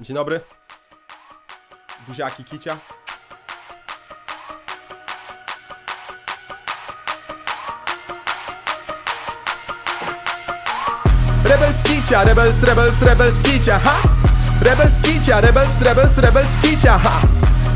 Dzień dobry. Buziaki kicia. Rebels kicia, rebels, rebels, rebels kicia, ha! Rebels kicia, rebels, rebels, rebels kicia, ha!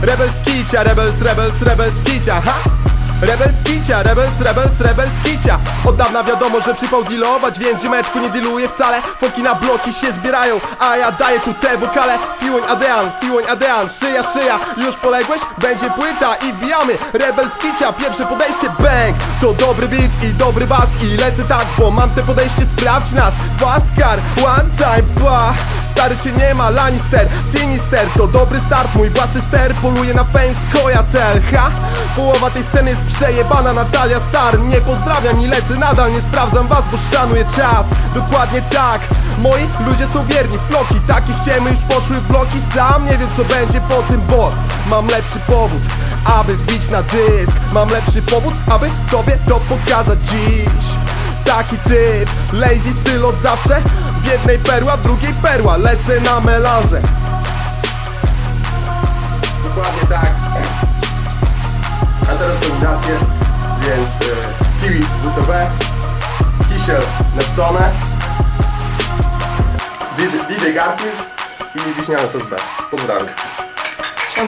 Rebels kicia, rebels, rebels, rebels kicia, ha! Rebels kicia, rebels, rebels, rebels kicia. Od dawna wiadomo, że przypał dealować Więc ziomeczku nie dealuję wcale. Foki na bloki się zbierają A ja daję tu te wokale. Fiłoń Adean, Fiłoń Adean Szyja, szyja, już poległeś? Będzie płyta i wbijamy. Rebels kicia, pierwsze podejście bang. To dobry beat i dobry bas I lecę tak, bo mam te podejście. Sprawdź nas, fast car, one time, ba Stary cię nie ma, Lannister, Sinister. To dobry start, mój własny ster Poluje na fame, skojatel, ha? Połowa tej sceny jest przejebana Natalia Star, nie pozdrawiam i lecę nadal Nie sprawdzam was, bo szanuję czas. Dokładnie tak. Moi ludzie są wierni, floki Takie ściemy już poszły w bloki. Sam nie wiem co będzie po tym, bo Mam lepszy powód, aby wbić na dysk. Mam lepszy powód, aby tobie to pokazać dziś. Taki typ, lazy styl od zawsze W jednej perła, w drugiej perła Lecę na melanże. Dokładnie tak. A teraz kombinacje Więc e, Kiwi WTB Kisiel Neptone DJ Garfield I Wiśniane to z B. Pozdrawiam